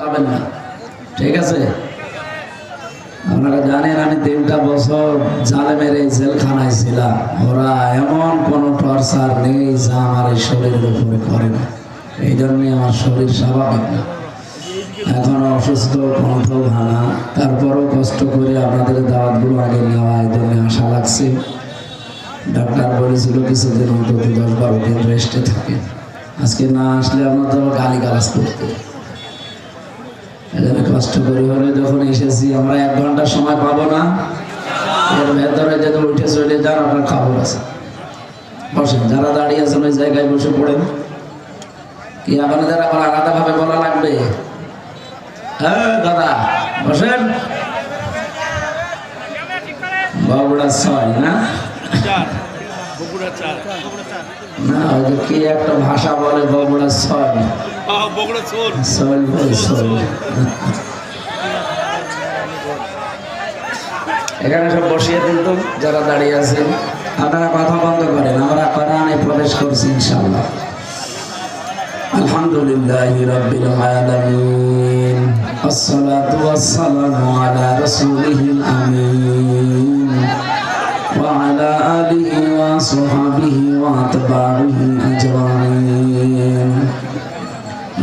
যাবেন না। ঠিক আছে? আপনারা জানেন আমি তিনটা বছর জেলখানায় ছিলাম। ওরা এমন কোনো টর্চার নেই যা আমার এই শরীরের উপরে করে না। এই জন্যই আমার শরীর স্বাভাবিক না। এখন অসুস্থ কণ্ঠ ভাঙা। তারপরও কষ্ট করে আপনাদের দাওয়াতগুলো আগে নেওয়া, এই জন্য আশা লাগছে ডাক্তার বলেছিল কিছুদিন অন্তত দশ বারো দিন রেস্টে থাকে। আজকে না আসলে আপনার তো গালি গালাজ করতে এখানে কষ্ট করে হলে যখন এসেছি আমরা এক ঘণ্টা সময় পাবো না। এর ভেতরে যদি উঠে চলে যান আপনার খবর আছে। বসেন যারা দাঁড়িয়ে আছেন ওই জায়গায় বসে পড়েন। কি আপনাদের আবার আলাদা ভাবে বলা লাগবে? হ্যাঁ দাদা বসেন। বাবুড়া ছয় না? না কি একটা ভাষা বলে বাবুড়া ছয়। হ্যাঁ, এখানে সব বসিয়ে দিন তো, যারা দাঁড়িয়ে আছেন। আপনারা কথা বন্ধ করেন, আমরা কোরআনে প্রবেশ করছি, ইনশাআল্লাহ। আলহামদুলিল্লাহ রাব্বিল আলামিন। আসসালাতু ওয়াসসালামু আলা রাসূলিল আমিন। ওয়া আলা আলিহি ওয়া সাহবিহি ওয়া আতবাইহি আজমাইন।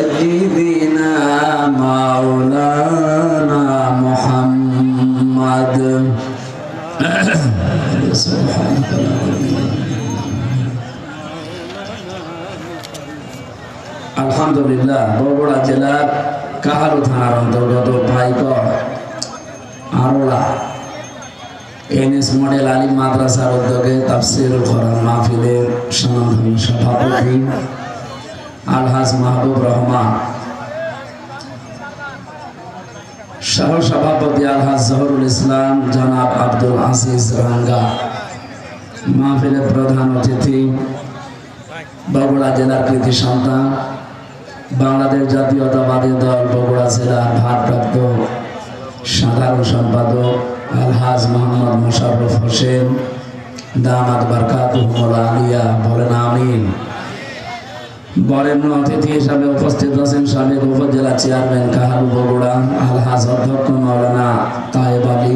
سيدنا مولانا محمد سبحانك আলহামদুলিল্লাহ বগুড়া জেলার কাহারু থানার অন্তর্গত ভাইকর আরোলা এনএস মডেল আলিম মাদ্রাসার উদ্যোগে তাফসির করার মাহফিলের সনাতনী সভাপতি আলহাজ মাহবুব রহমান। সহ সভাপতি আলহাজ জহরুল ইসলাম জনাব আব্দুল আজিজ রাঙ্গা। মাহফিলের প্রধান অতিথি, বগুড়া জেলার কৃতি সন্তান, বাংলাদেশ জাতীয়তাবাদী দল বগুড়া জেলার ভারপ্রাপ্ত সাধারণ সম্পাদক আলহাজ মোহাম্মদ মোশাররফ হোসেন দামাদ বারকাতুহুল আলিয়া বলেন আমিন। বরেণ্য অতিথি হিসাবে উপস্থিত আছেন সাবেক উপজেলা চেয়ারম্যান কাহারু বগুড়া, আলহাজ অধ্যক্ষ মৌলানা তায়েব আলী,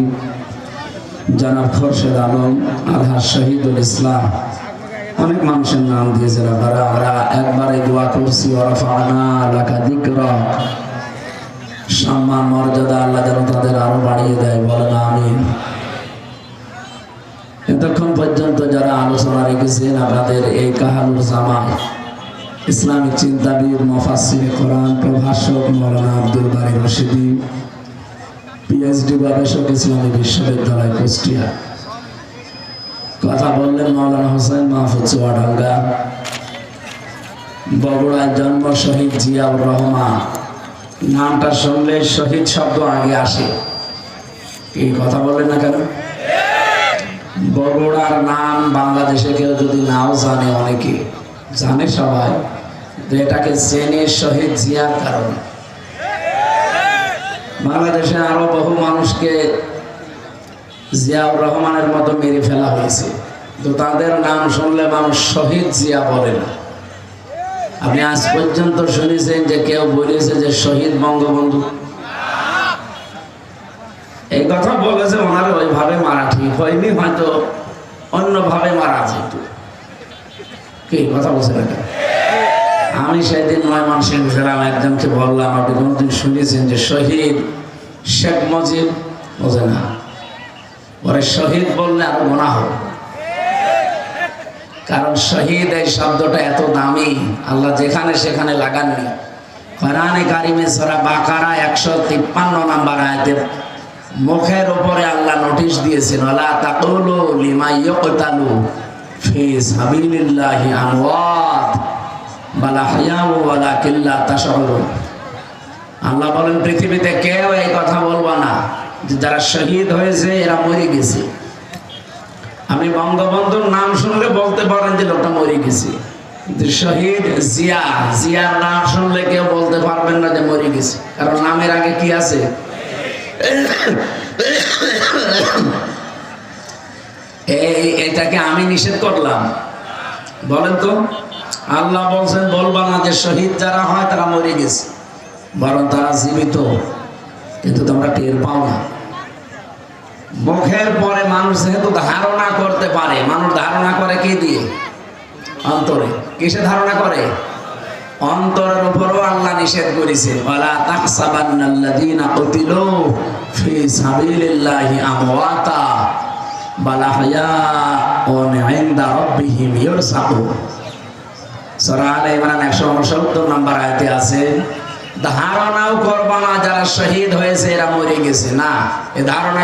জনাব খোরশেদ আলম, আলহাজ শহীদুল ইসলাম। অনেক মানুষের নাম দিয়েছেন আপনারা আমরা একবারে দোয়া করছি, ওরফানা, লাকা দিকরা। সম্মান, মর্যাদা আল্লাহ যেন তাদের আরও বাড়িয়ে দেয়, বলেন আমি এতক্ষণ পর্যন্ত যারা আলোচনা রেখেছেন, আপনাদের এই কাহালুর জামায় ইসলামিক চিন্তাবিদ মফাসির কোরআন প্রভাষক মৌলানা আব্দুল বারি রশিদি পিএইচডি গবেষক ইসলামী বিশ্ববিদ্যালয় কুষ্টিয়া। কথা বললেন মৌলানা হোসেন মাহফুজ চুয়াডাঙ্গা। বগুড়ায় জন্ম শহীদ জিয়াউর রহমান। নামটা শুনলে শহীদ শব্দ আগে আসে। এই কথা বললেন না কেন? বগুড়ার নাম বাংলাদেশে কেউ যদি নাও জানে অনেকে। জানে সবাই। এটাকে চেনে শহীদ জিয়ার কারণে। বাংলাদেশে আরও বহু মানুষকে জিয়াউর রহমানের মতো মেরে ফেলা হয়েছে। তো তাদের নাম শুনলে মানুষ শহীদ জিয়া বলে না। আপনি আজ পর্যন্ত শুনেছেন যে কেউ বলেছে যে শহীদ বঙ্গবন্ধু। এই কথা বলেছে ওনার ওইভাবে মারা ঠিক হয়নি, হয়তো অন্যভাবে মারা যেত। কি কথা বলছে না? আমি সেদিন ময়মন সিং ছিলাম একজনকে বললাম, আপনি কোনদিন শুনেছেন যে শহীদ শেখ মুজিব? বোঝে না। পরে শহীদ বললে আরও গোনা হবে কারণ শহীদ এই শব্দটা এত দামি, আল্লাহ যেখানে সেখানে লাগাননি। কোরআনে কারিমে সরা বাকারা একশো তিপ্পান্ন নাম্বার আয়াতে মুখের উপরে আল্লাহ নোটিশ দিয়েছেন আল্লাহ তাকুলু লিমা ইয়কতালু ফি সাবিলিল্লাহি আমওয়াত। আল্লাহ বলেন, পৃথিবীতে কেউ এই কথা বলব না যারা শহীদ হয়েছে, এরা মরে গেছে। আপনি বঙ্গবন্ধুর নাম শুনলে বলতে পারেন যে লোকটা মরে গেছে। শহীদ জিয়া, জিয়ার নাম শুনলে কেউ বলতে পারবেন না যে মরে গেছে। কারণ নামের আগে কি আছে? এই, এটাকে আমি নিষেধ করলাম। বলেন তো। আল্লাহ বলছেন বলবা না যে শহীদ যারা হয়, তারা মরে গেছে। বরং তারা জীবিত। কিন্তু তোমরা টের পাও না। মুখের পরে মানুষ যেহেতু ধারণা করতে পারে, মানুষ ধারণা করে কি দিয়ে? অন্তরে। কিসে ধারণা করে? অন্তরের উপরও আল্লাহ নিষেধ করেছে। ওয়ালা বাল সূরা আলে ইমরান 169 নম্বর ধারণাও ধারণা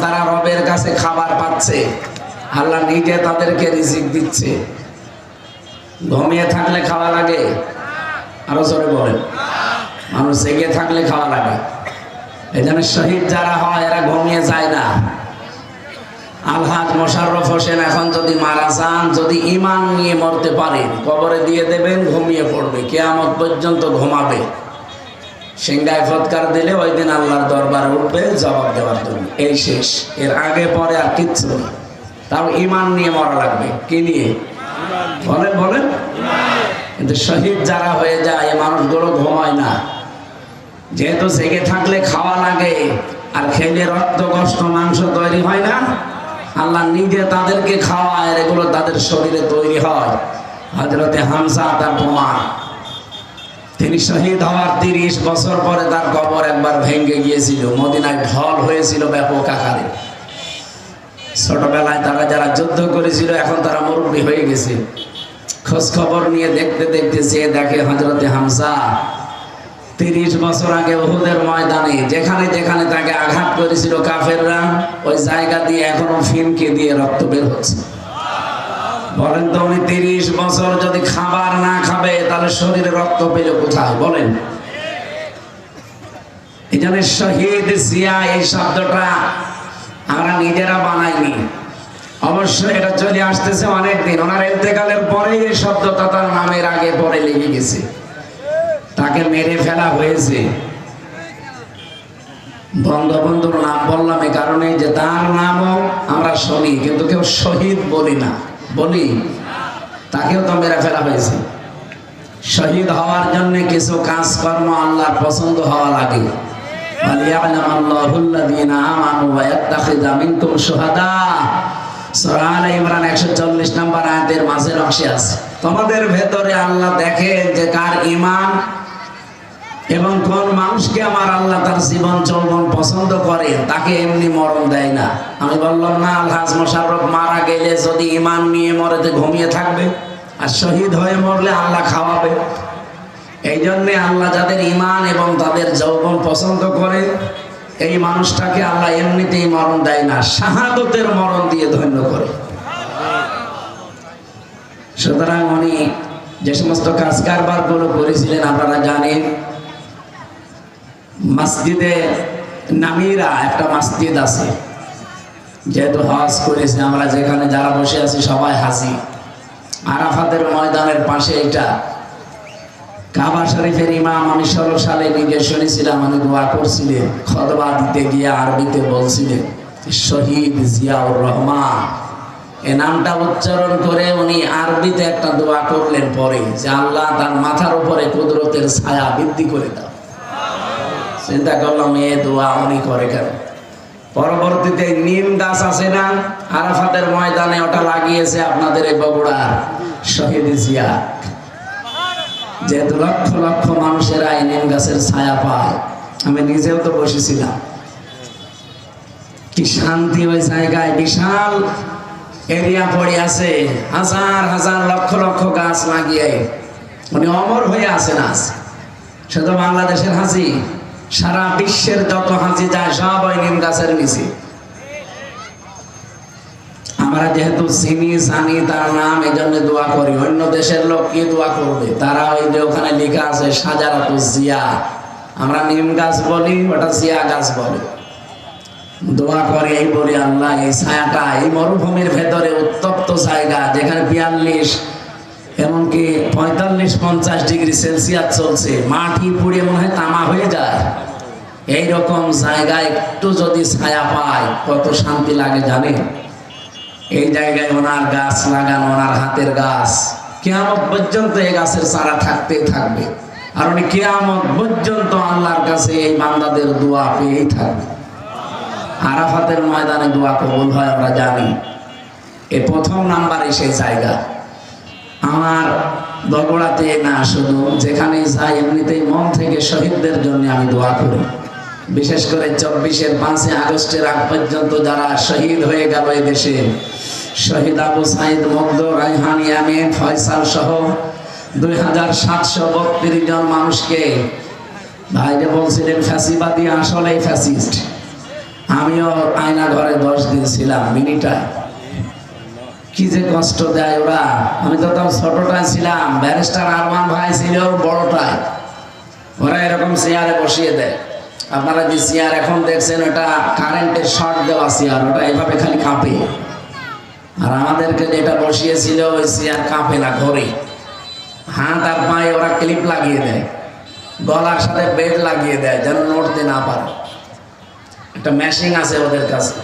তারা রবের কাছে খাবার পাচ্ছে। আল্লাহ নিজে তাদেরকে রিজিক দিচ্ছে। ঘুমিয়ে থাকলে খাওয়া লাগে। আরও জোরে বলেন। মানুষ জেগে থাকলে খাওয়া লাগে। এই জন্য শহীদ যারা হয়, এরা ঘুমিয়ে যায় না। আলহাজ মোশাররফ হোসেন এখন যদি মারা যান, যদি ইমান নিয়ে মরতে পারেন, কবরে দিয়ে দেবেন, ঘুমিয়ে পড়বে, কেয়ামত পর্যন্ত ঘুমাবে। সিংহায় ফৎকার দিলে ওই দিন আল্লাহর দরবার উঠবে, জবাব দেওয়ার জন্য। এই শেষ। এর আগে, পরে আর কিচ্ছু নেই। তাও ইমান নিয়ে মরা লাগবে। কি নিয়ে? বলেন বলেন। কিন্তু শহীদ যারা হয়ে যায় মানুষগুলো ঘুমায় না। যেহেতু জেগে থাকলে খাওয়া লাগে আর খেলে রক্ত, কষ্ট, মাংস তৈরি হয় না, আল্লাহ নিজে তাদেরকে খাওয়ায় এগুলো তাদের শরীরে তৈরি হয়। হজরতে হামসা তার প্রমাণ তিনি শহীদ হওয়ার তিরিশ বছর পরে তার কবর একবার ভেঙে গিয়েছিল, মদিনায় ঢল হয়েছিল ব্যাপক আকারে। ছোটবেলায় তারা যারা যুদ্ধ করেছিল, এখন তারা মুরব্বী হয়ে গেছে। খোঁজ খবর নিয়ে দেখতে দেখতে যে দেখে হজরতে হামসা তিরিশ বছর আগে ওহুদের ময়দানে, যেখানে যেখানে তাকে আঘাত করেছিল কাফেররা, ওই জায়গা দিয়ে এখনও ফিনকে দিয়ে রক্ত বের হচ্ছে। বলেন তো উনি তিরিশ বছর যদি খাবার না খাবে, তাহলে শরীরে রক্ত পেল কোথায়? বলেন। এই শহীদ জিয়া এই শব্দটা আমরা নিজেরা বানাইনি। অবশ্যই এটা চলে আসতেছে অনেক দিন ওনার ইন্তেকালের পরে এই শব্দটা তার নামের আগে পরে লেগে গেছে। তাকে মেরে ফেলা হয়েছে। বঙ্গবন্ধুর নাম বললাম এই কারণে যে তার নামও আমরা শুনি, কিন্তু কেউ শহীদ বলি না। বলি? তাকেও তো মেরে ফেলা হয়েছে। শহীদ হওয়ার জন্য কিছু কাজকর্ম আল্লাহর পছন্দ হওয়া লাগে। তোমাদের ভেতরে আল্লাহ দেখেন যে কার ইমান এবং কোন মানুষকে আমার আল্লাহ তার জীবন যৌবন পছন্দ করে, তাকে এমনি মরণ দেয় না। আমি বললাম, না, আলহাজ মোশাররফ, মারা গেলে যদি ইমান নিয়ে মরে তো ঘুমিয়ে থাকবে আর শহীদ হয়ে মরলে আল্লাহ খাওয়াবে। এই জন্যে আল্লাহ যাদের ইমান এবং তাদের যৌবন পছন্দ করে, এই মানুষটাকে আল্লাহ এমনিতেই মরণ দেয় না, শাহাদতের মরণ দিয়ে ধন্য করে। সুতরাং উনি যে সমস্ত কাজ কারবারগুলো করেছিলেন, আপনারা জানেন মসজিদে নামিরা একটা মসজিদ আছে। যেহেতু হজ করেছে, আমরা যেখানে যারা বসে আছি সবাই হাসি আরাফাতের ময়দানের পাশে এটা। কাবা শরীফের ইমাম, আমি ষোলো সালে নিজে শুনেছিলাম, আমি দোয়া করছিলেন, খতবা দিতে গিয়ে আরবিতে বলছিলেন, শহীদ জিয়াউর রহমান। এ নামটা উচ্চারণ করে উনি আরবিতে একটা দোয়া করলেন পরে, যে আল্লাহ তার মাথার উপরে কুদরতের ছায়া বৃদ্ধি করে দাও। চিন্তা করলাম, এ দোয়া উনি করে কেন? পরবর্তীতে নিম গাছ আছে না, আরাফাতের ময়দানে ওটা লাগিয়েছে আপনাদের এই বগুড়ার শহীদ জিয়া যেহেতু লক্ষ লক্ষ মানুষেরা এই নিম গাছের ছায়া পায়, আমি নিজেও তো বসেছিলাম। কি শান্তি ওই জায়গায়, বিশাল এরিয়া পড়ে আছে, হাজার হাজার লক্ষ লক্ষ গাছ লাগিয়ে। উনি অমর হয়ে আছেন আজ। শুধু বাংলাদেশের হাসি সারা বিশ্বের যত হাসি যায়, সব ওই নিম গাছের নিচে। আমরা যেহেতু চিনি জানি তার নাম এই জন্য দোয়া করি। অন্য দেশের লোক কি দোয়া করবে? তারা ওই যে ওখানে লেখা আছে, সাজারাত জিয়া। আমরা নিম গাছ বলি, ওটা জিয়া গাছ বলে। দোয়া করে, এই বলি আল্লাহ, এই ছায়াটা, এই মরুভূমির ভেতরে উত্তপ্ত জায়গা, যেখানে বিয়াল্লিশ এমনকি পঁয়তাল্লিশ পঞ্চাশ ডিগ্রি সেলসিয়াস চলছে। মাটি পুড়ে মনে হয় তামা হয়ে যায়। এই রকম জায়গায় একটু যদি ছায়া পায়, কত শান্তি লাগে জানে এই জায়গায় ওনার গাছ লাগানো, ওনার হাতের গাছ। কেয়ামত পর্যন্ত এই গাছের চারা থাকতেই থাকবে। আর উনি কেয়ামত পর্যন্ত আল্লাহর কাছে এই বান্দাদের দোয়া পেয়েই থাকবে। আরাফাতের ময়দানে দোয়া কবুল হয়, আমরা জানি। এই প্রথম নাম্বারে সেই জায়গা। আমার বগুড়াতে না শুধু যেখানে যাই এমনিতেই মন থেকে শহীদদের জন্য আমি দোয়া করি। বিশেষ করে চব্বিশের পাঁচই আগস্টের আগ পর্যন্ত যারা শহীদ হয়ে গেল দেশে, শহীদ আবু সাইদ, মগ্ধ রাইহান ইয়ামিন ফয়সাল সহ দুই হাজার সাতশো বত্রিশ জন মানুষকে ভাইরে বলছিলেন, ফ্যাসিবাদী আসলেই ফ্যাসিস্ট। আমিও আয়না ঘরে দশ দিন ছিলাম মিনিটায় কি যে কষ্ট দেয় ওরা। আমি তো তখন ছোটটায় ছিলাম, ব্যারিস্টার আরমান ভাই ছিল বড়টায় ওরা এরকম চেয়ারে বসিয়ে দেয়। আপনারা যে চেয়ার এখন দেখছেন, ওটা কারেন্টের শর্ট দেওয়া চেয়ার ওটা এভাবে খালি কাঁপে। আর আমাদেরকে যেটা বসিয়েছিল, ওই চেয়ার কাঁপে না, ঘরে। হাত আর পায়ে ওরা ক্লিপ লাগিয়ে দেয়। গলার সাথে বেড লাগিয়ে দেয়, যেন নড়তে না পারে। একটা মেশিন আছে ওদের কাছে।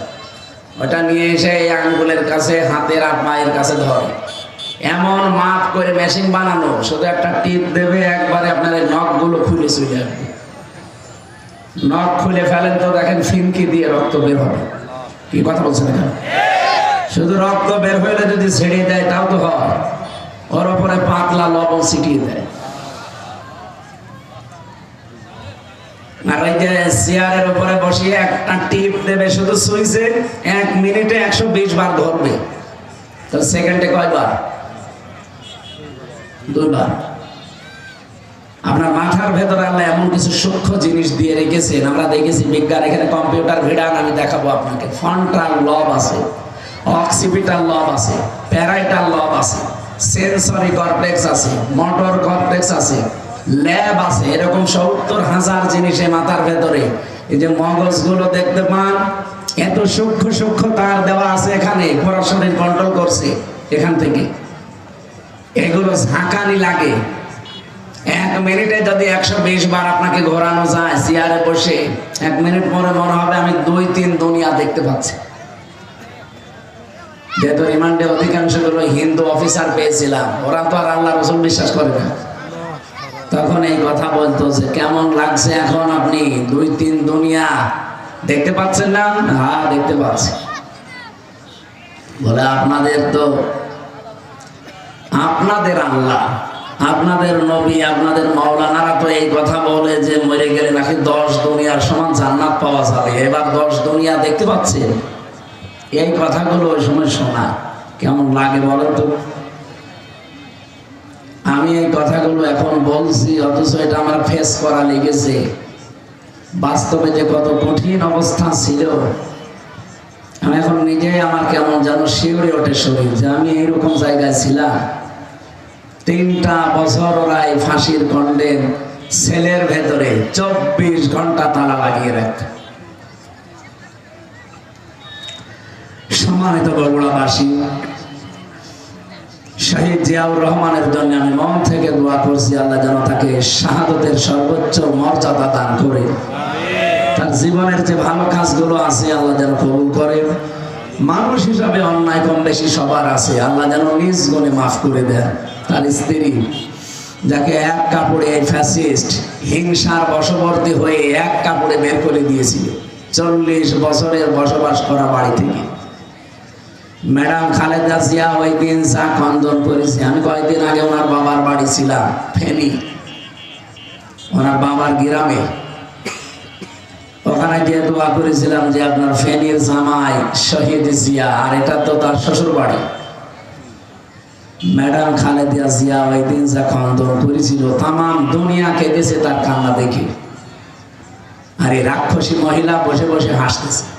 ওটা নিয়ে এসে এই আঙ্গুলের কাছে, হাতের আর পায়ের কাছে ধরে। এমন মাপ করে মেশিন বানানো, শুধু একটা টিপ দেবে, একবারে আপনার নখগুলো খুলে চলে আসবে নখ খুলে ফেলেন তো দেখেন ফিনকি দিয়ে রক্ত বের হবে। কি কথা বলছেন এখানে? শুধু রক্ত বের হইলে যদি ছেড়ে দেয়, তাও তো হয়। ওর ওপরে পাতলা লবণ ছিটিয়ে দেয়। আর ওই যে চেয়ারের উপরে বসিয়ে একটা টিপ দেবে, শুধু সুইচে এক মিনিটে একশো বিশ বার ধরবে। তো সেকেন্ডে কয়বার? দুইবার। আপনার মাথার ভেতরে আল্লাহ এমন কিছু সূক্ষ্ম জিনিস দিয়ে রেখেছেন, আমরা দেখেছি বিজ্ঞান, এখানে কম্পিউটার ভিড়ান, আমি দেখাবো আপনাকে। ফন্টাল লব আছে অক্সিপিটাল লব আছে প্যারাইটাল লব আছে সেন্সরি কর্টেক্স আছে মোটর কর্টেক্স আছে ল্যাব আছে, এরকম সত্তর হাজার জিনিসে মাথার ভেতরে। এই যে মগজগুলো দেখতে পান, এত সূক্ষ্ম সূক্ষ্ম তার দেওয়া আছে এখানে, পুরো কন্ট্রোল করছে এখান থেকে। এগুলো ঝাঁকানি লাগে। এক মিনিটে যদি একশো বিশ বার আপনাকে ঘোরানো যায়, চেয়ারে বসে, এক মিনিট পরে মনে হবে আমি দুই তিন দুনিয়া দেখতে পাচ্ছি। যেহেতু রিমান্ডে অধিকাংশগুলো হিন্দু অফিসার পেয়েছিলাম, ওরা তো আর আল্লাহ রসুল বিশ্বাস করে না। তখন এই কথা বলতো যে কেমন লাগছে এখন আপনি? দুই তিন দুনিয়া। দেখতে পাচ্ছেন না? হ্যাঁ দেখতে পাচ্ছি। বলে, আপনাদের তো, আপনাদের আল্লাহ, আপনাদের নবী, আপনাদের মাওলানারা তো এই কথা বলে যে মরে গেলে নাকি দশ দুনিয়ার সমান জান্নাত পাওয়া যাবে। এবার দশ দুনিয়া দেখতে পাচ্ছেন? এই কথাগুলো ওই সময় শোনা। কেমন লাগে বলেন তো? আমি এই কথাগুলো এখন বলছি, অথচ এটা আমার ফেস করা লেগেছে। বাস্তবে যে কত কঠিন অবস্থা ছিল, আমি এখন নিজেই আমার কেমন যেন শিউরে ওঠে শরীর যে আমি এইরকম জায়গায় ছিলাম। তিনটা বছর ওরা এই ফাঁসির কন্ডে সেলের ভেতরে চব্বিশ ঘণ্টা তালা লাগিয়ে রাখত। সম্মানিত বগুড়াবাসী শহীদ জিয়াউর রহমানের জন্য আমি মন থেকে দোয়া করছি, আল্লাহ যেন তাকে শাহাদতের সর্বোচ্চ মর্যাদা দান করে। তার জীবনের যে ভালো কাজগুলো আছে, আল্লাহ যেন কবুল করে। মানুষ হিসাবে অন্যায় কম বেশি সবার আছে, আল্লাহ যেন নিজ গুণে মাফ করে দেন। তার স্ত্রী, যাকে এক কাপড়ে ফ্যাসিস্ট হিংসার বশবর্তী হয়ে এক কাপড়ে বের করে দিয়েছিল। চল্লিশ বছরের বসবাস করা বাড়ি থেকে। ম্যাডাম খালেদা জিয়া ওই দিন যা খন্দন করেছে। আমি কয়েকদিন আগে ওনার বাবার বাড়ি ছিলাম, ফেনী। ওনার বাবার গ্রামে। ওখানে গিয়ে দোয়া করেছিলাম যে আপনার ফেনীর জামাই শহীদ জিয়া, আর এটা তো তার শ্বশুর বাড়ি। ম্যাডাম খালেদা জিয়া ওই দিন যা খন্দন করেছিল তাম দুনিয়া কেঁদেছে তার কান্না দেখে। আর এই রাক্ষসী মহিলা বসে বসে হাসতেছে।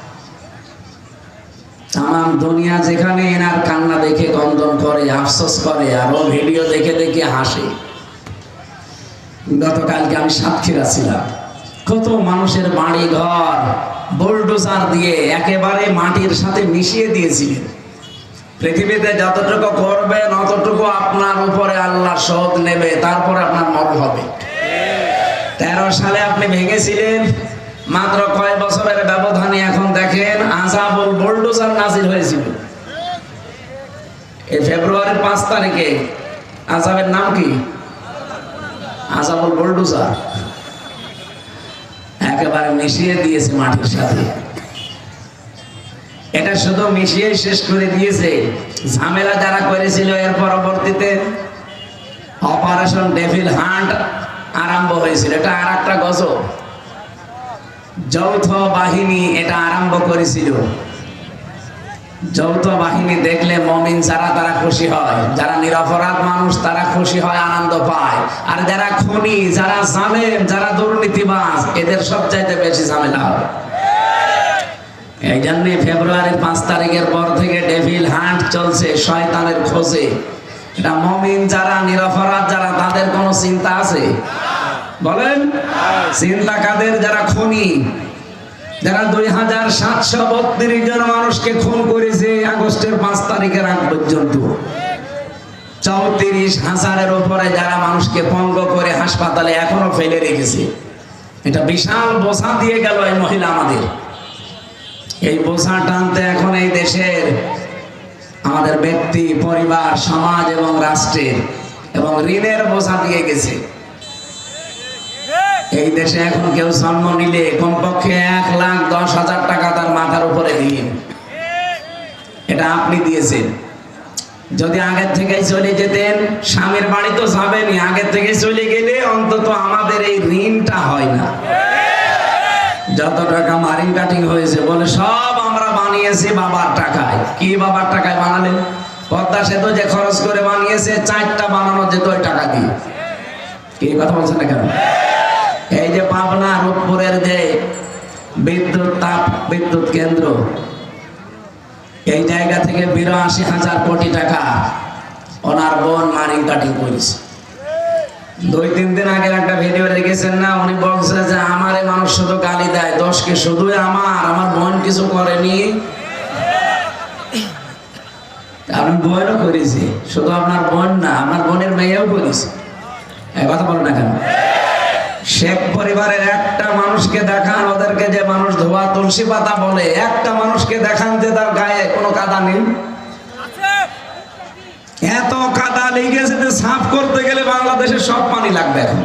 তাম দুনিয়া যেখানে এনার কান্না দেখে কন্দন করে, আফসোস করে, আর ও ভিডিও দেখে দেখে হাসে। গতকালকে আমি সাতক্ষীরা ছিলাম। কত মানুষের বাড়ি ঘর, বোলডোজার দিয়ে একেবারে মাটির সাথে মিশিয়ে দিয়েছিলেন। পৃথিবীতে যতটুকু করবেন, অতটুকু আপনার উপরে আল্লাহ শোধ নেবে, তারপরে আপনার মরণ হবে। তেরো সালে আপনি ভেঙেছিলেন মাত্র কয় বছরের ব্যবধানে এখন দেখেন আজাবুল বোল্ডোজার নাজির হয়েছিল। এই ফেব্রুয়ারির পাঁচ তারিখে আজাবের নাম কি? আজাবুল বোল্ডোজার। একেবারে মিশিয়ে দিয়েছে মাটির সাথে। এটা শুধু মিশিয়ে শেষ করে দিয়েছে। ঝামেলা যারা করেছিল এর পরবর্তীতে অপারেশন ডেভিল হান্ট আরম্ভ হয়েছিল। এটা আর একটা গজব। যৌথ বাহিনী এটা আরম্ভ করেছিল। যৌথ বাহিনী দেখলে মমিন যারা, তারা খুশি হয়। যারা নিরপরাধ মানুষ, তারা খুশি হয়, আনন্দ পায়। আর যারা খুনি, যারা জালেম, যারা দুর্নীতিবাজ, এদের সবচাইতে বেশি ঝামেলা হয়। এই জন্যে ফেব্রুয়ারির পাঁচ তারিখের পর থেকে ডেভিল হান্ট চলছে শয়তানের খোঁজে। এটা মমিন যারা, নিরপরাধ যারা, তাদের কোনো চিন্তা আছে? বলেন? চিন্তা কাদের যারা খুনি যারা দুই হাজার সাতশো বত্রিশ জন মানুষকে খুন করেছে আগস্টের পাঁচ তারিখের আগ পর্যন্ত। চৌত্রিশ হাজারের উপরে যারা মানুষকে পঙ্গ করে হাসপাতালে এখনও ফেলে রেখেছে। এটা বিশাল বোঝা দিয়ে গেল এই মহিলা আমাদের। এই বোঝা টানতে এখন এই দেশের আমাদের ব্যক্তি পরিবার সমাজ এবং রাষ্ট্রের এবং ঋণের বোঝা দিয়ে গেছে। এই দেশে এখন কেউ জন্ম নিলে কমপক্ষে এক লাখ দশ হাজার টাকা তার মাথার উপরে দিন এটা আপনি দিয়েছেন। যদি আগের থেকে চলে যেতেন, স্বামীর বাড়ি তো যাবেনি আগের থেকে চলে গেলে অন্তত আমাদের এই ঋণটা হয় না। যত টাকা মারিং কাটিং হয়েছে, বলে সব আমরা বানিয়েছি বাবার টাকায়। কি বাবার টাকায় বানালেন? পদ্মা সেতু যে খরচ করে বানিয়েছে, চারটা বানানো যেত ওই টাকা দিয়ে। কি কথা বলছেন না কেন? এই যে পাবনা রূপপুরের যে বিদ্যুৎ তাপ বিদ্যুৎ কেন্দ্র, এই জায়গা থেকে বিরাশি হাজার কোটি টাকা ওনার বোন মারিং কাটিং করেছে। দুই, তিন দিন আগের একটা ভিডিও রেখেছেন না? উনি বলছে যে, আমারে মানুষ শুধু গালি দেয় দোষকে শুধুই আমার? আমার বোন কিছু করেনি? আমি বোনও করেছি, শুধু আপনার বোন না, আপনার বোনের মেয়েও করেছে। কথা বলো না কেন? শেখ পরিবারের একটা মানুষকে দেখান, ওদেরকে যে মানুষ ধোয়া তুলসী পাতা বলে, একটা মানুষকে দেখান যে তার গায়ে কোনো কাদা নেই। এত কাদা লেগেছে যে সাফ করতে গেলে বাংলাদেশে সব পানি লাগবে এখন।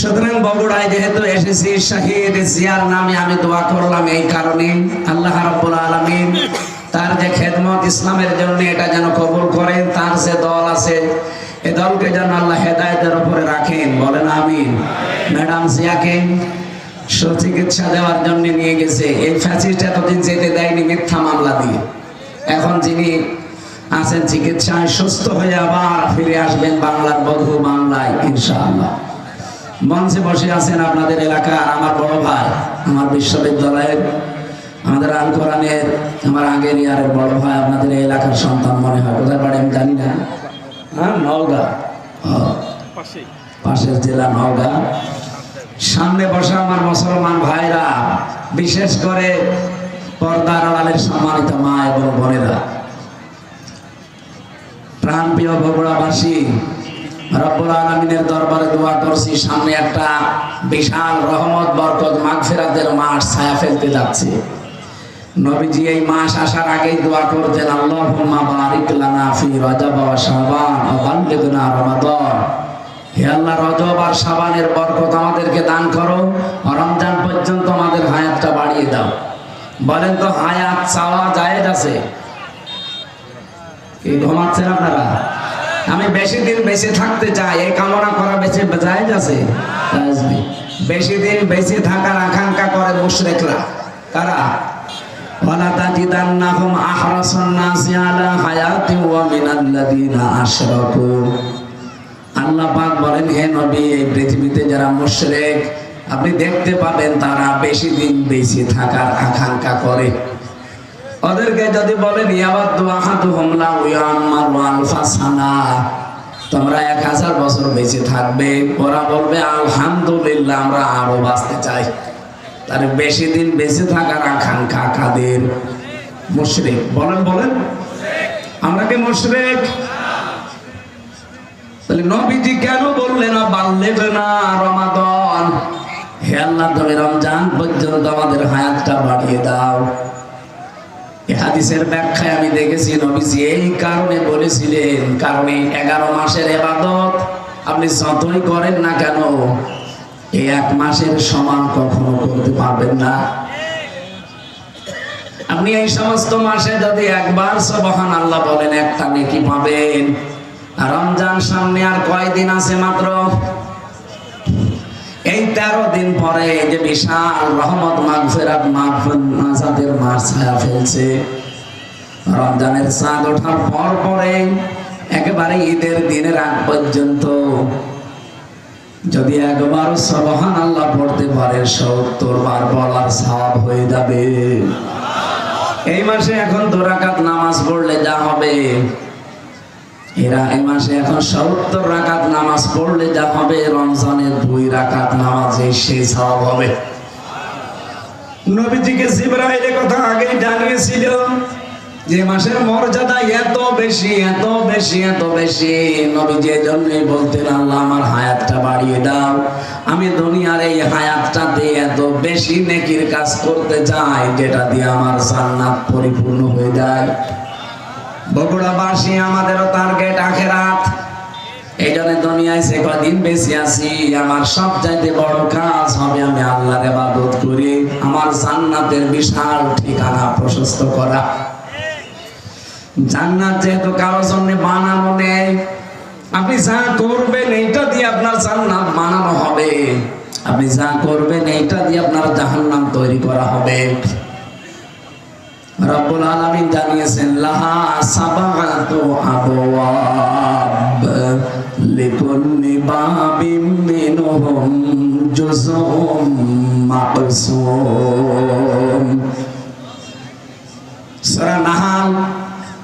সুতরাং বগুড়ায় যেহেতু এসেছি, শাহিদ জিয়ার নামে আমি দোয়া করলাম এই কারণে। আল্লাহ রাব্বুল আলামিন তার যে খেদমত ইসলামের জন্য এটা যেন কবুল করেন, তার যে দল আছে এ দলকে যেন আল্লাহ হেদায়তের উপরে রাখেন, বলেন আমিন। ম্যাডাম জিয়াকে সুচিকিৎসা দেওয়ার জন্য নিয়ে গেছে। এই ফ্যাসিস্ট এতদিন যেতে দেয়নি মিথ্যা মামলা দিয়ে। এখন যিনি আছেন চিকিৎসায় সুস্থ হয়ে আবার ফিরে আসবেন বাংলার বধু বাংলায় ইনশাআল্লাহ। মঞ্চে বসে আছেন আপনাদের এলাকার আমার বড় ভাই, আমার বিশ্ববিদ্যালয়ের, আমাদের আল কোরআনের, আমার আগের ইয়ারের বড় ভাই, আপনাদের এলাকার সন্তান মনে হয়, কোথায় বাড়ি আমি জানি না। হ্যাঁ পাশের জেলা সামনে বসা আমার মুসলমান ভাইরা বিশেষ করে পর্দার আড়ালের সম্মানিত মা এবং বোনেরা। প্রাণপ্রিয় বগুড়াবাসী রব্বুল আলমিনের দরবারে দোয়া করছি সামনে একটা বিশাল রহমত বরকত মাগফিরাতের মাস ছায়া ফেলতে যাচ্ছে। নবীজি এই মাস আসার আগেই দোয়া করতেন, আল্লাহুম্মা বারিক লানা ফি রজব ওয়া শাবান ওয়া বাল্লিগনা রমাদান। হে আল্লাহ, রজব আর শাবানের বরকত আমাদেরকে দান করো রমজান পর্যন্ত আমাদের হায়াতটা বাড়িয়ে দাও। বলেন তো, হায়াত চাওয়া জায়েজ আছে? কি, ঘুমাচ্ছেন আপনারা? আমি বেশি দিন বেঁচে থাকতে চাই, এই কামনা করা বেঁচে জায়েজ আছে? বেশি দিন বেঁচে থাকার আকাঙ্ক্ষা করে মুশরিকরা। কারা? আল্লাহ পাক বলেন, হে নবী, এই পৃথিবীতে যারা মুশরিক, আপনি দেখতে পাবেন তারা বেশি দিন থাকার আকাঙ্ক্ষা করে। ওদেরকে যদি বলেন, ইয়াবাদু আহাদুহুম লা ইয়ামারু আলফা তোমরা এক হাজার বছর বেঁচে থাকবে। ওরা বলবে, আলহামদুলিল্লাহ, আমরা আরও বাঁচতে চাই। তার বেশি দিন বেঁচে থাকার আকাঙ্ক্ষা কাদের? মুশরিক। বলেন বলেন। আমরা কি মুশরিক? তাহলে নবীজি কেন বললেন বাল্যেক না রমাদন হে আল্লাহ তুমি রমজান পর্যন্ত আমাদের হায়াতটা বাড়িয়ে দাও। এই হাদিসের ব্যাখ্যায় আমি দেখেছি, নবীজি এই কারণে বলেছিলেন, কারণে এগারো মাসের এবাদত আপনি যতই করেন না কেন এক মাসের সমান কখনো করতে পারবেন না। আপনি এই সমস্ত মাসে যদি একবার সবহান আল্লাহ বলেন, একটা নেকি পাবেন। রমজান সামনে আর কয়দিন আছে মাত্র? এই তেরো দিন পরে যে বিশাল রহমত মাগফিরাত মাগফিরাতের মাস ছায়া ফেলছে। রমজানের চাঁদ ওঠার পর পরে একেবারে ঈদের দিনের আগ পর্যন্ত যদি একবার সবহান আল্লাহ পড়তে পারে, সত্তর বার বলার সব হয়ে যাবে। এই মাসে এখন দোরাকাত নামাজ পড়লে যা হবে। এরা এই মাসে এখন সত্তর রাকাত নামাজ পড়লে যা হবে, রমজানের দুই রাকাত নামাজে সেই সব হবে। নবীজিকে জিব্রাইলের কথা আগেই জানিয়েছিল যে মাসের মর্যাদা এত বেশি এত বেশি এত বেশি নবীজি জন্যই বলতেন, আল্লাহ, আমার হায়াতটা বাড়িয়ে দাও। আমি দুনিয়ার এই হায়াতটা দিয়ে এত বেশি নেকির কাজ করতে চাই, যেটা দিয়ে আমার জান্নাত পরিপূর্ণ হয়ে যায়। বগুড়াবাসী, আমাদেরও টার্গেট আখেরাত। এই জন্য দুনিয়ায় সে কদিন বেশি আছি, আমার সব চাইতে বড় কাজ হবে আমি আল্লাহর ইবাদত করি, আমার জান্নাতের বিশাল ঠিকানা প্রশস্ত করা। জান্নাত যেহেতু কারোর জন্য বানানো নেই, আপনি যা করবেন এইটা দিয়ে আপনার জান্নাত বানানো হবে। আপনি যা করবেন এইটা দিয়ে আপনার জাহান্নাম তৈরি করা হবে। রব্বুল জানিয়েছেন, লাহা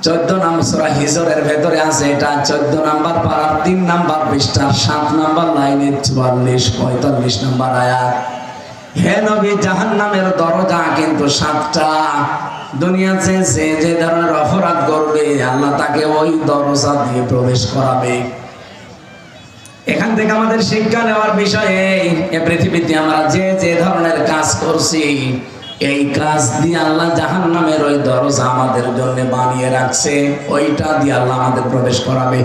14 নম্বর হিজরের ভেতরে আছে এটা 14 নাম্বার পারার 3 নাম্বার পৃষ্ঠার 7 নাম্বার লাইনে 44 45 নাম্বার আয়াত। হে নবী, জাহান্নামের দরজা কিন্তু সাতটা। দুনিয়াতে যে যে ধরনের অপরাধ করবে, আল্লাহ তাকে ওই দরজা দিয়ে প্রবেশ করাবে। এখান থেকে আমাদের শিক্ষা নেওয়ার বিষয় পৃথিবীতে আমরা যে যে ধরনের কাজ করছি এই কাজ দিয়ে আল্লাহ জাহান্নামের ওই দরজা আমাদের জন্য বানিয়ে রাখছে, ওইটা দিয়ে আল্লাহ আমাদের প্রবেশ করাবে।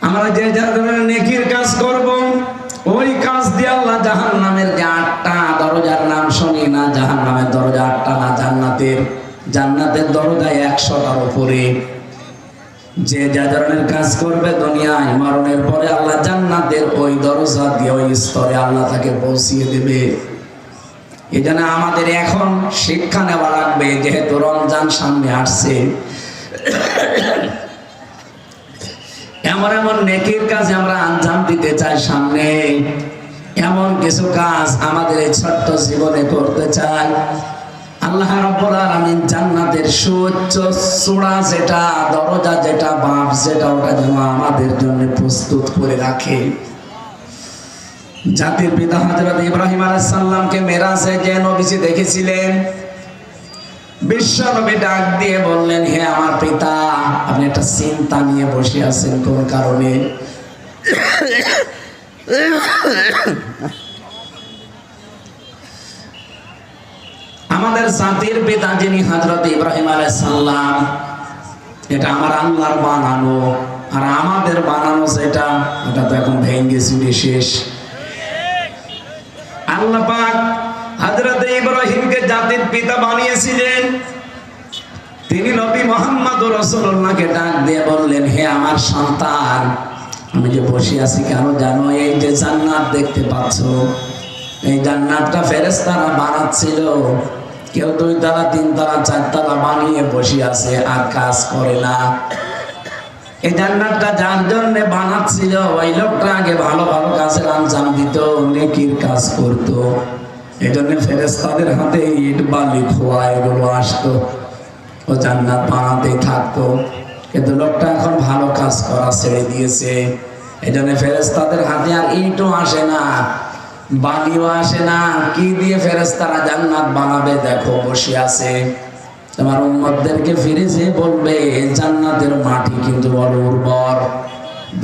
আমরা যে যা ধরনের নেকির কাজ করব, ওই কাজ দিয়ে আল্লাহ জাহান নামের যে আটটা দরজার নাম শুনি না জাহান নামের দরজা আটটা না, জান্নাতের। জান্নাতের দরজা একশোটার উপরে। যে যা ধরনের কাজ করবে দুনিয়ায় মরণের পরে আল্লাহ জান্নাতের ওই দরজা দিয়ে ওই স্তরে আল্লাহ তাকে পৌঁছিয়ে দেবে। এই জন্য আমাদের এখন শিক্ষা নেওয়া লাগবে, যেহেতু রমজান সামনে আসছে। এমন এমন নেকির কাজ আমরা আঞ্জাম দিতে চাই সামনে। এমন কিছু কাজ আমাদের এই ছোট্ট জীবনে করতে চাই। আল্লাহ রাব্বুল জান্নাতের সুউচ্চ চূড়া যেটা, দরজা যেটা বাপ যেটা, ওটা যেন আমাদের জন্য প্রস্তুত করে রাখে। জাতির পিতা হযরত ইব্রাহিম আলাইহিস সালামকে মেরাজে যে নবীজি দেখেছিলেন। বিশ্বনবী ডাক দিয়ে বললেন, হে আমার পিতা, আপনি একটা চিন্তা নিয়ে বসে আছেন কোন কারণে? আমাদের জাতির পিতা যিনি হজরত ইব্রাহিম আলাইসাল্লাম এটা আমার আল্লাহর বানানো। আর আমাদের বানানো সেটা এটা তো এখন ভেঙ্গে শেষ। আল্লাহ পাক ইব্রাহিমকে জাতির পিতা বানিয়েছিলেন। তিনি নবী ডাক দিয়ে বললেন, হে আমার সন্তান, আমি যে বসে আছি কেন জানো? এই যে জান্নাত দেখতে পাচ্ছ, এই জান্নাতটা ফেরেশতারা বানাচ্ছিল। কেউ দুই তালা তিন তালা চার তালা বানিয়ে বসে আছে, আর কাজ করে না। জান্নাতটা যার জন্য বানাচ্ছিল, ওই লোকটা আগে ভালো ভালো কাজ এই জন্য ফেরেস্তাদের হাতে ইট, বালি আসতো। ও জান্নাত বানাতেই থাকতো। এখন ভালো কাজ করা ছেড়ে দিয়েছে। এই জন্য ফেরেস্তাদের হাতে আর ইটও আসে না, বালিও আসে না। কি দিয়ে ফেরেস্তারা জান্নাত বানাবে দেখো, বসে আছে। তোমার উম্মতদেরকে ফিরে যে বলবে জান্নাতের মাটি কিন্তু বড় উর্বর।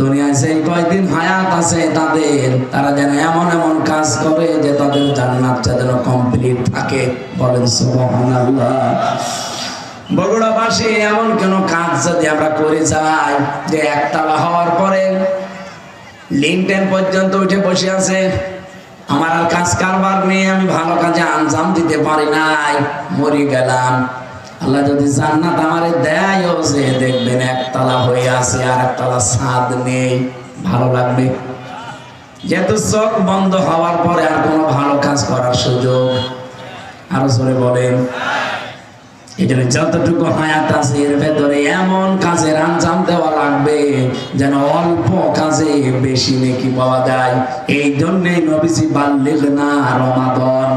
দুনিয়ায় সেই কয়দিন হায়াত আছে তাদের, তারা যেন এমন এমন কাজ করে যে তাদের জান্নাতটা যেন কমপ্লিট থাকে। বলেন, সুবহানাল্লাহ। বগুড়াবাসী, এমন কোন কাজ যদি আমরা করে যাই, যে একতলা হওয়ার পরে লিনটেন পর্যন্ত উঠে বসে আছে, আমার আর কাজ কারবার নেই, আমি ভালো কাজে আঞ্জাম দিতে পারি নাই, মরি গেলাম। আল্লাহ যদি জান্নাত আমারে দেয় যে দেখবেন একতলা হয়ে আছে আর একতলা ছাদ নেই। ভালো লাগবে? যেহেতু চোখ বন্ধ হওয়ার পরে আর কোনো ভালো কাজ করার সুযোগ আরও জোরে বলেন। এই যতটুকু হায়াত আছে, এর ভেতরে এমন কাজের আঞ্জাম দেওয়া লাগবে যেন অল্প কাজে বেশি নেকি পাওয়া যায়। এই জন্যই নবীজি বাল্লিগ না রমাদন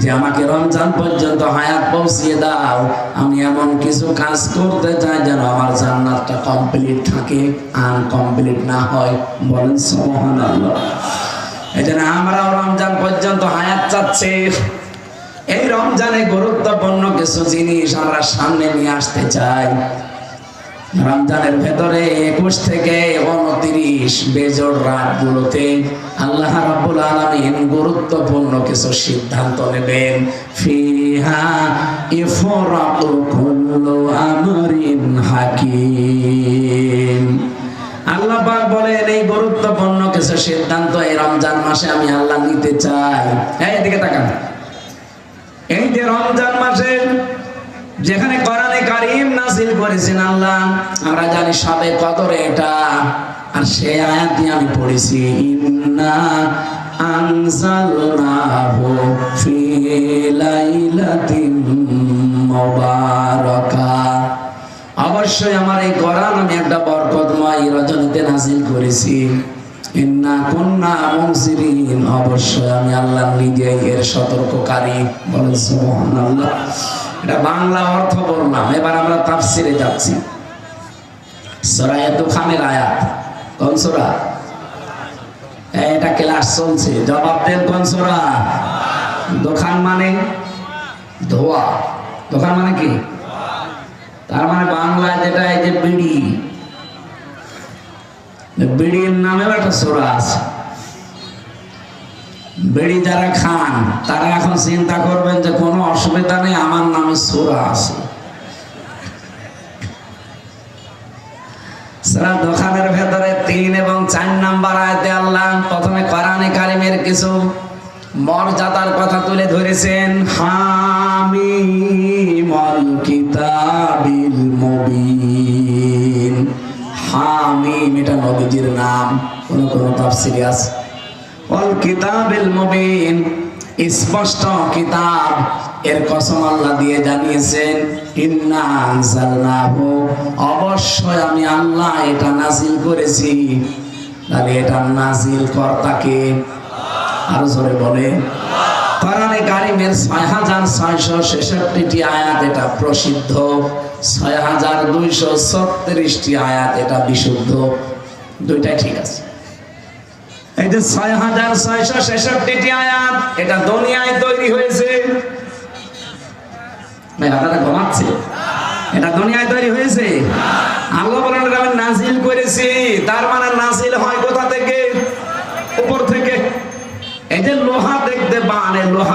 যে আমাকে রমজান পর্যন্ত হায়াত পৌঁছিয়ে দাও। আমি এমন কিছু কাজ করতে চাই যেন আমার জান্নাতটা কমপ্লিট থাকে আনকমপ্লিট না হয়। বলেন সুবহানাল্লাহ। এই জন্য আমরাও রমজান পর্যন্ত হায়াত চাচ্ছি। এই রমজানে গুরুত্বপূর্ণ কিছু জিনিস আমরা সামনে নিয়ে আসতে চাই। রমজানের ভেতরে একুশ থেকে উনত্রিশ বেজোড় রাতগুলোতে আল্লাহ রাব্বুল আলামিন গুরুত্বপূর্ণ কিছু সিদ্ধান্ত নেবেন। ফিহা ইফরাকু কুল্লু আমরিন হাকিম। আল্লাহ পাক বলেন, এই গুরুত্বপূর্ণ কিছু সিদ্ধান্ত এই রমজান মাসে আমি আল্লাহ নিতে চাই। এই এদিকে তাকান। এই যে রমজান মাসে যেখানে কোরআনে কারিম নাজিল করেছেন আল্লাহ, আমরা জানি সবে কদরে এটা। আর সে আয়াতই আমি পড়েছি, ইন্না আনজালনাহু ফি লাইলাতিন মুবারাকা। অবশ্যই আমার এই কোরআন আমি একটা বরকতময় রজনীতে নাজিল করেছি। ইন্না কুন্না মুনজিরিন। অবশ্যই আমি আল্লাহ নিজে এর সতর্ককারী। বলেন সুবহানাল্লাহ। এটা বাংলা অর্থ বললাম এবার আমরা তাফসিরে যাচ্ছি। সূরা দুখানের আয়াত। কোন সূরা? এটা ক্লাস চলছে। জবাব দেন কোন সূরা? দোকান মানে ধোয়া। দোকান মানে কি? তার মানে বাংলায় যেটা এই যে বিড়ি। বিড়ির নামেও একটা সোরা আছে। বিড়ি যারা খান, তারা এখন চিন্তা করবেন যে কোনো অসুবিধা নেই, আমার নামে সোরা আছে। দোকানের ভেতরে তিন এবং চার নাম্বার আয়তে আল্লাহ প্রথমে কারিমের কিছু মর্যাদার কথা তুলে ধরেছেন হামিমল কিতাবিল মুবিন। হামিম এটা নবীজির নাম, কোন কোন আছে। অল কিতাবিল মুবিন। স্পষ্ট কিতাব। এর কসম আল্লাহ দিয়ে জানিয়েছেন অবশ্যই আমি আল্লাহ এটা নাজিল করেছি। তাহলে এটা নাজিল কর্তাকে আরও জোরে বলে। কোরআনে কারিমের ছয় হাজার ছয়শো ছেষট্টিটি আয়াত এটা প্রসিদ্ধ। ছয় হাজার দুইশো ছত্রিশটি আয়াত এটা বিশুদ্ধ। দুইটাই ঠিক আছে। এই যে ছয় হাজার ছয়শো ছেষট্টি আয়াত, এটা দুনিয়ায় তৈরি হয়েছে। আল্লাহ নাজিল করেছি। তার মানে নাজিল হয় কোথা থেকে? উপর থেকে। এই যে লোহা দেখতে পান লোহা